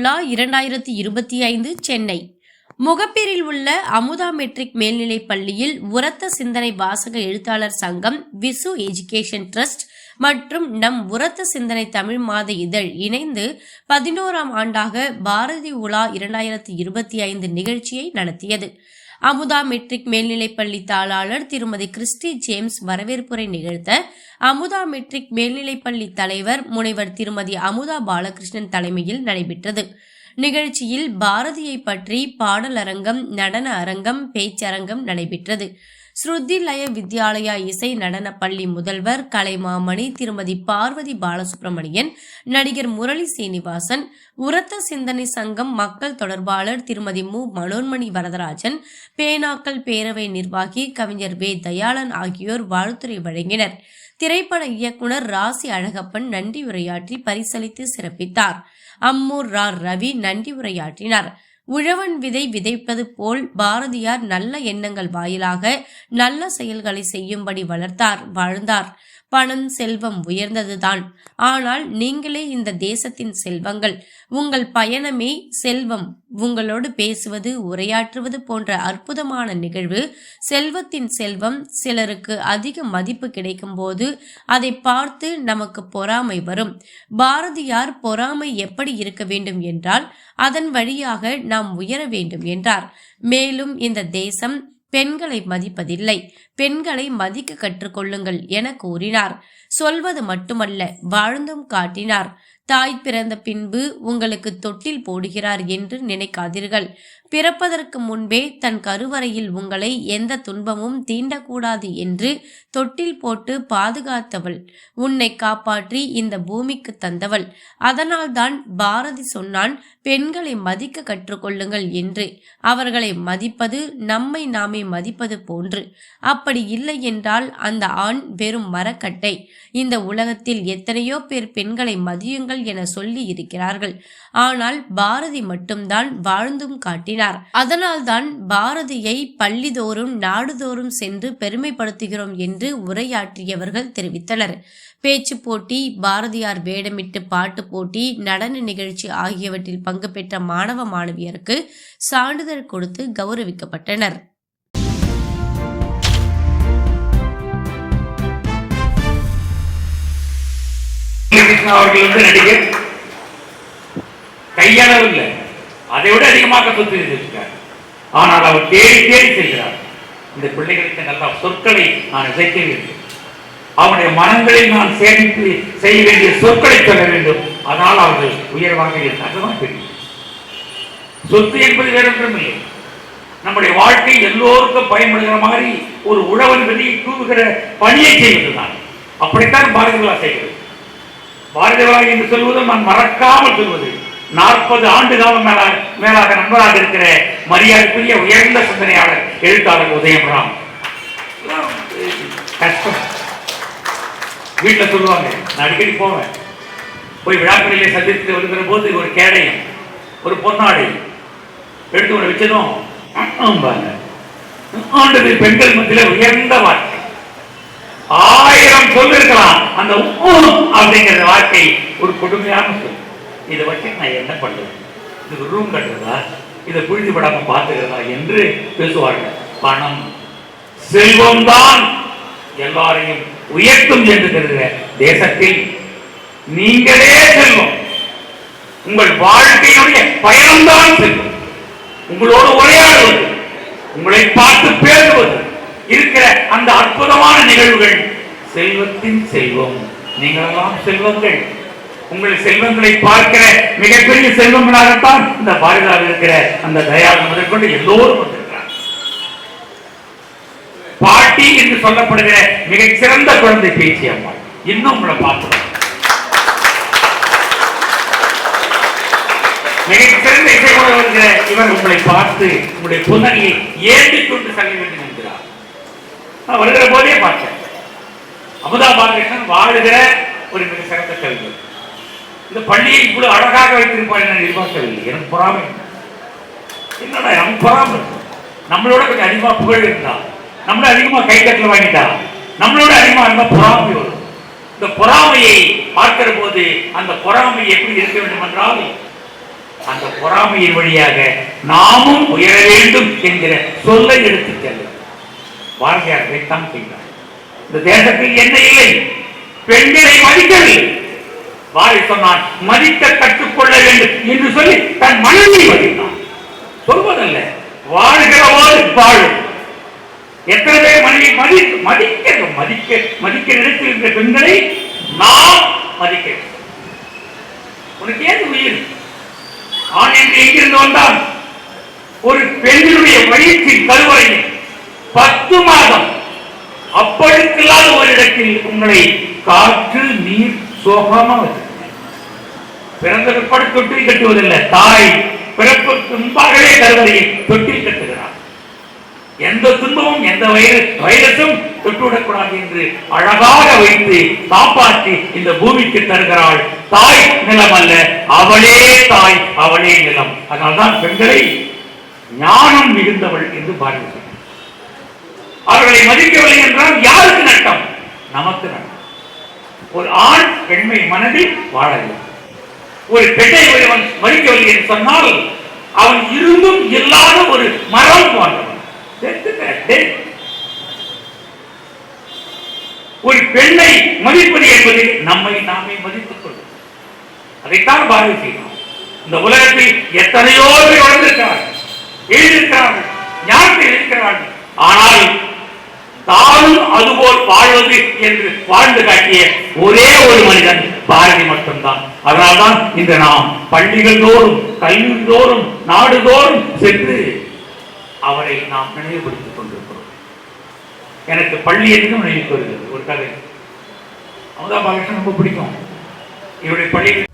உலா இரண்டாயிரத்தி இருபத்தி ஐந்து சென்னை. முகப்பேரில் உள்ள அமுதா மெட்ரிக் மேல்நிலைப் பள்ளியில் உரத்த சிந்தனை வாசக எழுத்தாளர் சங்கம் விசு எஜுகேஷன் ட்ரஸ்ட் மற்றும் நம் உரத்த சிந்தனை தமிழ் மாத இதழ் இணைந்து பதினோராம் ஆண்டாக பாரதி உலா இரண்டாயிரத்தி இருபத்தி ஐந்து நிகழ்ச்சியை நடத்தியது. அமுதா மெட்ரிக் மேல்நிலைப்பள்ளி தாளாளர் திருமதி கிறிஸ்டி ஜேம்ஸ் வரவேற்புரை நிகழ்த்த அமுதா மெட்ரிக் மேல்நிலைப்பள்ளி தலைவர் முனைவர் திருமதி அமுதா பாலகிருஷ்ணன் தலைமையில் நடைபெற்றது. நிகழ்ச்சியில் பாரதியை பற்றி பாடலரங்கம் நடன அரங்கம் பேச்சரங்கம் நடைபெற்றது. ஸ்ருதி லய வித்யாலயா இசை நடன பள்ளி முதல்வர் கலைமாமணி திருமதி பார்வதி பாலசுப்ரமணியன் நடிகர் முரளி சீனிவாசன் உரத்த சிந்தனை சங்கம் மக்கள் தொடர்பாளர் திருமதி மு. மனோன்மணி வரதராஜன் பேனாக்கள் பேரவை நிர்வாகி கவிஞர் வே. தயாளன் ஆகியோர் வாழ்த்துரை வழங்கினர். திரைப்பட இயக்குனர் ராசி அழகப்பன் நன்றி உரையாற்றி பரிசளித்து சிறப்பித்தார். அம்மூர் ரா. ரவி நன்றி உரையாற்றினார். உழவன் விதை விதைப்பது போல் பாரதியார் நல்ல எண்ணங்கள் வாயிலாக நல்ல செயல்களை செய்யும்படி வளர்த்தார் வாழ்ந்தார். பணம் செல்வம் உயர்ந்ததுதான். ஆனால் நீங்களே இந்த தேசத்தின் செல்வங்கள். உங்கள் பயணமே செல்வம். உங்களோடு பேசுவது உரையாற்றுவது போன்ற அற்புதமான நிகழ்வு. செல்வத்தின் செல்வம் சிலருக்கு அதிக மதிப்பு கிடைக்கும் போது அதை பார்த்து நமக்கு பொறாமை வரும். பாரதியார் பொறாமை எப்படி இருக்க வேண்டும் என்றால் அதன் வழியாக நாம் உயர வேண்டும் என்றார். மேலும் இந்த தேசம் பெண்களை மதிப்பதில்லை. பெண்களை மதிக்க கற்றுக்கொள்ளுங்கள் என கூறினார். சொல்வது மட்டுமல்ல வாழ்ந்தும் காட்டினார். தாய் பிறந்த பின்பு உங்களுக்கு தொட்டில் போடுகிறார் என்று நினைக்காதீர்கள். பிறப்பதற்கு முன்பே தன் கருவறையில் உங்களை எந்த துன்பமும் தீண்டக்கூடாது என்று தொட்டில் போட்டு பாதுகாத்தவள். உன்னை காப்பாற்றி இந்த பூமிக்கு தந்தவள். அதனால்தான் பாரதி சொன்னான் பெண்களை மதிக்க கற்றுக்கொள்ளுங்கள் என்று. அவர்களை மதிப்பது நம்மை நாமே மதிப்பது போன்று. அப்படி இல்லை என்றால் அந்த ஆண் வெறும் மரக்கட்டை. இந்த உலகத்தில் எத்தனையோ பேர் பெண்களை மதியுங்கள் என சொல்லி இருக்கிறார்கள். ஆனால் பாரதி மட்டும்தான் வாழ்ந்தும் காட்டினார். அதனால்தான் பாரதியை பள்ளிதோறும் நாடுதோறும் சென்று பெருமைப்படுத்துகிறோம் என்று உரையாற்றியவர்கள் தெரிவித்தனர். பேச்சு போட்டி பாரதியார் வேடமிட்டு பாட்டு போட்டி நடன நிகழ்ச்சி ஆகியவற்றில் பங்கு பெற்ற மாணவ மாணவியருக்கு சான்றிதழ் கொடுத்து கௌரவிக்கப்பட்டனர். நடிகர் கையளவு இல்லை. அதை விட அதிகமாக சொத்து இருக்கார் ஆனால் அவர் தேடி தேடி செல்கிறார். இந்த பிள்ளைகளுக்கு நல்ல சொற்களை நான் இசைக்க வேண்டும். அவனுடைய மனங்களில் நான் சேமித்து செய்ய வேண்டிய சொற்களை சொல்ல வேண்டும். அதனால் அவர்கள் உயர்வாக இருந்தால் தெரியும் சொத்து என்பது வேறொன்றும் இல்லை. நம்முடைய வாழ்க்கை எல்லோருக்கும் பயன்படுகிற மாதிரி ஒரு உழவன் விதியை தூவுகிற பணியை செய்வதுதான். அப்படித்தான் பாரதிகளா செய்கிறது. பாரதிகளா என்று சொல்வதும் நான் மறக்காமல் சொல்வது நாற்பது ஆண்டு காலம் மேலாக மேலாக நண்பராக இருக்கிற மரியாதைக்குரிய உயர்ந்த சிந்தனையாளர் எழுத்தாளர் உதயம்ராம் கஷ்டம். வீட்டில் சொல்லுவாங்க நான் அடிக்கடி போவேன். போய் விழாக்களிலே சந்தித்து வருகிற போது ஒரு கேடயம் ஒரு பொன்னாடை எடுத்து ஒரு வச்சதும் ஆண்டது பெண்கள் மத்தியில் உயர்ந்த வார்த்தை ஆயிரம் சொல்லிருக்கலாம் அந்த உப்பு அப்படிங்கிற வார்த்தை ஒரு கொடுமையான சொல். இதை வச்சு நான் என்ன பண்ணுவேன்? இதுக்கு ரூம் கட்டுறதா? இதை புழுதி படாமல் பார்த்துக்கிறதா என்று பேசுவார்கள். பணம் செல்வம் தான் எல்லாரையும் உயர்த்தும் என்று கருதுகிற தேசத்தில் நீங்களே செல்வம். உங்கள் வாழ்க்கையுடைய பயணம்தான் செல்வம். உங்களோடு உரையாடுவது உங்களை பார்த்து பேசுவது இருக்கிற அந்த அற்புதமான நிகழ்வுகள் செல்வத்தின் செல்வம். நீங்களெல்லாம் செல்வங்கள். உங்கள் செல்வங்களை பார்க்கிற மிகப்பெரிய செல்வங்களாகத்தான் இந்த பாரதியார் இருக்கிற அந்த தயாவை முதற்கொண்டு எல்லோரும் வந்திருக்கிறார். பாட்டி என்று சொல்லப்படுகிற மிகச்சிறந்த குழந்தை பேச்சு அம்மா. இன்னும் உங்களை பார்க்கிறோம் மிகச்சிறந்த இசை வருகிற இவர் உங்களை பார்த்து உங்களுடைய புதனையை ஏந்திக் கொண்டு செல்ல வேண்டும் என்கிறார். நான் வருகிற போதே பார்த்தேன் அமுதா பாலகிருஷ்ணன் வாழுகிற ஒரு மிக சிறந்த கல்வி இந்த பள்ளியை இவ்வளவு அழகாக வைத்திருப்பார் நான் எதிர்பார்க்கவில்லை எனக்கு பொறாமை. என்னடா எனக்கு பொறாமை? நம்மளோட கொஞ்சம் அதிகமா புகழ் இருந்தா நம்மள அதிகமா கைத்தட்டல் வாங்கிட்டா நம்மளோட அதிகமா இருந்தா பொறாமை வரும். இந்த பொறாமையை பார்க்கிற போது அந்த பொறாமை எப்படி இருக்க வேண்டும் என்றால் அந்த பொறாமையின் வழியாக நாமும் உயர வேண்டும் என்கிற சொல்லை எடுத்துச் செல்லும் பாரதியார் தான் செய்தார். இந்த தேசத்தில் என்ன இல்லை? பெண்களை மதிக்கவில்லை. வாரி சொன்னான் மதிக்க கற்றுக்கொள்ள வேண்டும் என்று சொல்லி தன் மனைவி மதித்தான். சொல்வதல்ல வாழ்கிறவாறு வாழும். எத்தனை பேர் மனைவி மதி மதிக்க மதிக்க மதிக்க நினைத்திருக்கிற பெண்களை நாம் மதிக்க உனக்கு ஏது உயிர்? ஆண் என்று எங்கிருந்து வந்தான்? ஒரு பெண்ணினுடைய பயிற்சி கருவறையில் பத்து மாதம். அப்படிக்கில்லாத ஒரு இடத்தில் உங்களை காற்று நீர் சோகமா பிறந்த பிற்பாடு தொட்டில் கட்டுவதில்லை. தாய் பிறப்புக்கு முன்பாகவே கருவறையை தொட்டில் கட்டுகிறார். எந்த துன்பமும் எந்த வைரஸ் வைரஸும் தொட்டுவிடக்கூடாது என்று அழகாக வைத்து காப்பாற்றி இந்த பூமிக்கு தருகிறாள். தாய் நிலம் அல்ல அவளே தாய் அவளே நிலம். அதனால்தான் பெண்களை ஞானம் மிகுந்தவள் என்று பாருங்கள். சொன்னார். அவர்களை மதிக்கவில்லை என்றால் யாருக்கு நட்டம்? நமக்கு நட்டம். ஒரு ஆண் பெண்மை மனதில் வாழவில்லை. ஒரு பெண்ணை ஒருவன் மறிக்கவில்லை என்று சொன்னால் அவன் இருந்தும் இல்லாத ஒரு மரம் போன்றவன் ஒரு பெண்ணை மதிப்பது என்பது நம்மை நாமே மதித்துக் கொள்வது அதைத்தான் பாரதி செய்யணும் இந்த உலகத்தில் எத்தனையோ பேர் வளர்ந்திருக்கிறார்கள் எழுதியிருக்கிறார்கள் ஞானத்தில் இருக்கிறார்கள். ஆனால் தானும் அதுபோல் வாழ்வது என்று வாழ்ந்து காட்டிய ஒரே ஒரு மனிதன் பாரதி மட்டும்தான். அதனால்தான் இந்த நாம் பள்ளிகள் தோறும் கல்வி தோறும் நாடு தோறும் சென்று அவரை நாம் நினைவுபடுத்திக் கொண்டிருக்கிறோம். எனக்கு பள்ளி என்று நினைவுக்கு வருகிறது. ஒரு கதை. அமுதா பாலகிருஷ்ணன் ரொம்ப பிடிக்கும். இவருடைய பள்ளி